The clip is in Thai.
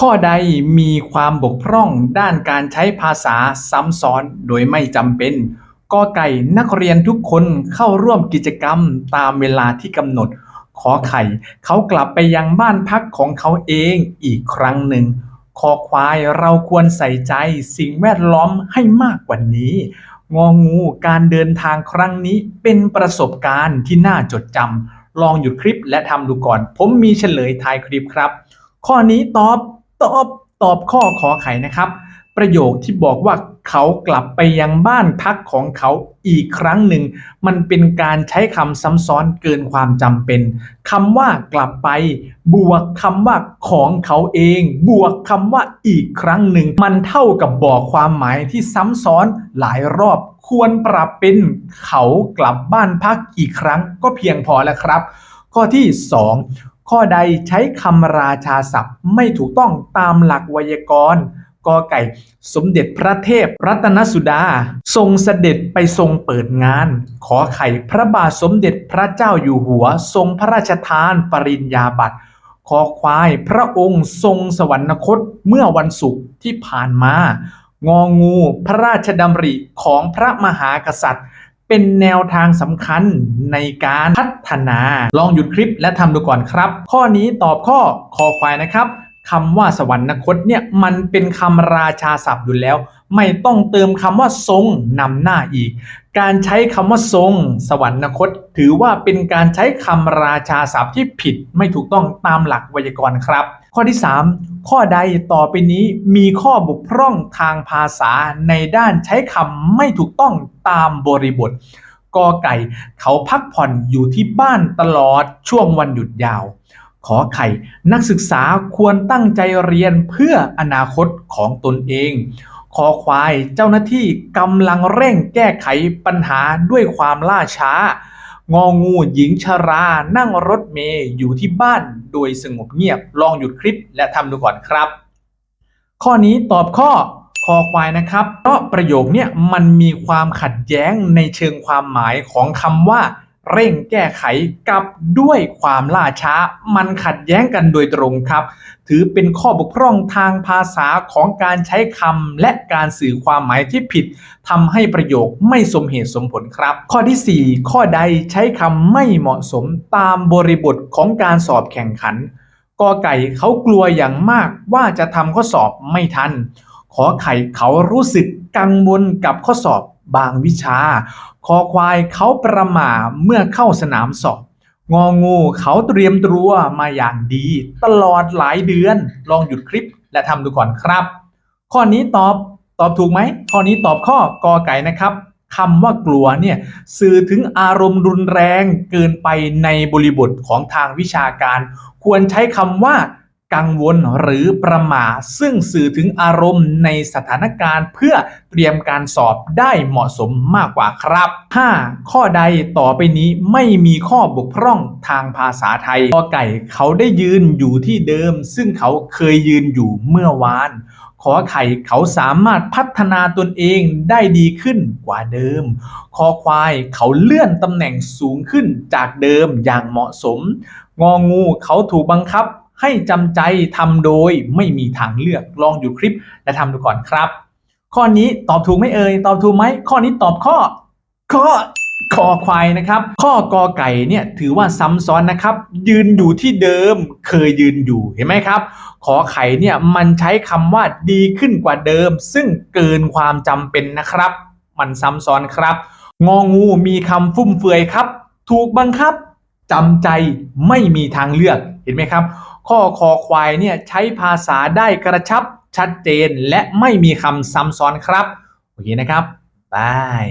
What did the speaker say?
ข้อใดมีความบกพร่องด้านการใช้ภาษาซ้ำซ้อนโดยไม่จำเป็นกอไก่นักเรียนทุกคนเข้าร่วมกิจกรรมตามเวลาที่กำหนด ขอไข่ เขากลับไปยังบ้านพักของเขาเองอีกครั้งหนึ่งคอควายเราควรใส่ใจสิ่งแวดล้อมให้มากกว่านี้ งองูการเดินทางครั้งนี้เป็นประสบการณ์ที่น่าจดจำลองหยุดคลิปและทำดูก่อน ผมมีเฉลยท้ายคลิปครับ ข้อนี้ตอบ ตอบตอบข้อขอไข่นะครับ ประโยคที่บอกว่าเขากลับไปยังบ้านพักของเขาอีกครั้งหนึ่ง มันเป็นการใช้คำซ้ำซ้อนเกินความจำเป็นคำว่ากลับไป บวกคำว่าของเขาเอง บวกคำว่าอีกครั้งหนึ่ง มันเท่ากับบอกความหมายที่ซ้ำซ้อนหลายรอบ ควรปรับเป็นเขากลับบ้านพักอีกครั้งก็เพียงพอแล้วครับ ข้อที่ 2 ข้อใดใช้คำราชาศัพท์ไม่ถูกต้องตามหลักไวยากรณ์กอไก่สมเด็จพระเทพรัตนสุดา ทรงเสด็จไปทรงเปิดงาน ขอไข่พระบาทสมเด็จพระเจ้าอยู่หัว ทรงพระราชทานปริญญาบัตรขอควายพระองค์ทรงสวรรคตเมื่อวันศุกร์ที่ผ่านมา งองู พระราชดำริของพระมหากษัตริย์ เป็นแนวทางสำคัญในการพัฒนา ลองหยุดคลิปและทำดูก่อนครับ ข้อนี้ตอบข้อคอควายนะครับ คำว่าสวรรคตเนี่ยมันเป็นคำราชาศัพท์อยู่แล้ว ไม่ต้องเติมคำว่าทรงนำหน้าอีก การใช้คำว่าทรง สวรรคต ถือว่าเป็นการใช้คำราชาศัพท์ที่ผิดไม่ถูกต้องตามหลักไวยากรณ์ครับ ข้อที่ 3 ข้อใดต่อไปนี้มีข้อบกพร่องทางภาษาในด้านใช้คำไม่ถูกต้องตามบริบทกอไก่ เขาพักผ่อนอยู่ที่บ้านตลอดช่วงวันหยุดยาว ขอไข่ นักศึกษาควรตั้งใจเรียนเพื่ออนาคตของตนเอง ขอควายเจ้าหน้าที่กำลังเร่งแก้ไขปัญหาด้วยความล่าช้า งองูหญิงชรานั่งรถเมย์อยู่ที่บ้านโดยสงบเงียบลองหยุดคลิปและทำดูก่อนครับ ข้อนี้ตอบข้อคอควายนะครับ เพราะประโยคนี่ยมันมีความขัดแย้งในเชิงความหมายของคำว่า เร่งแก้ไขกับด้วยความล่าช้ามันขัดแย้งกันโดยตรงครับ ถือเป็นข้อบกพร่องทางภาษาของการใช้คำและการสื่อความหมายที่ผิดทำให้ประโยคไม่สมเหตุสมผลครับ ข้อทีสี่4 ข้อใดใช้คำไม่เหมาะสมตามบริบทของการสอบแข่งขันกอไก่เขากลัวอย่างมากว่าจะทำข้อสอบไม่ทัน ขอไข่เขารู้สึก กังวลกับข้อสอบบางวิชา คอควายเขาประหม่าเมื่อเข้าสนามสอบ งองูเขาเตรียมตัวมาอย่างดี ตลอดหลายเดือน ลองหยุดคลิปและทำดูก่อนครับ ข้อนี้ตอบตอบถูกไหม ข้อนี้ตอบข้อกอไก่นะครับคำว่ากลัวเนี่ยสื่อถึงอารมณ์รุนแรงเกินไปในบริบทของทางวิชาการ ควรใช้คำว่า กังวลหรือประหม่าซึ่งสื่อถึงอารมณ์ในสถานการณ์เพื่อเตรียมการสอบได้เหมาะสมมากกว่าครับ 5. ข้อใดต่อไปนี้ไม่มีข้อบกพร่องทางภาษาไทยกอไก่เขาได้ยืนอยู่ที่เดิม ซึ่งเขาเคยยืนอยู่เมื่อวานขอไข่เขาสามารถพัฒนาตนเองได้ดีขึ้นกว่าเดิม คอควายเขาเลื่อนตำแหน่งสูงขึ้นจากเดิมอย่างเหมาะสม งองูเขาถูกบังคับ ให้จำใจทำโดยไม่มีทางเลือกลองหยุดคลิปและทำดูก่อนครับ ข้อนี้ตอบถูกไหมเอ่ยตอบถูกไหมข้อนี้ตอบข้อ ข้อคอควายนะครับ ข้อกอไก่เนี่ยถือว่าซ้ำซ้อนนะครับ ยืนอยู่ที่เดิมเคยยืนอยู่เห็นไหมครับ ขอไข่เนี่ยมันใช้คำว่าดีขึ้นกว่าเดิม ซึ่งเกินความจำเป็นนะครับ มันซ้ำซ้อนครับ งองูมีคำฟุ่มเฟือยครับ ถูกบังคับจำใจไม่มีทางเลือกเห็นไหมครับ ข้อคอควายเนี่ยใช้ภาษาได้กระชับชัดเจนและไม่มีคำซ้ำซ้อนครับ โอเคนะครับบาย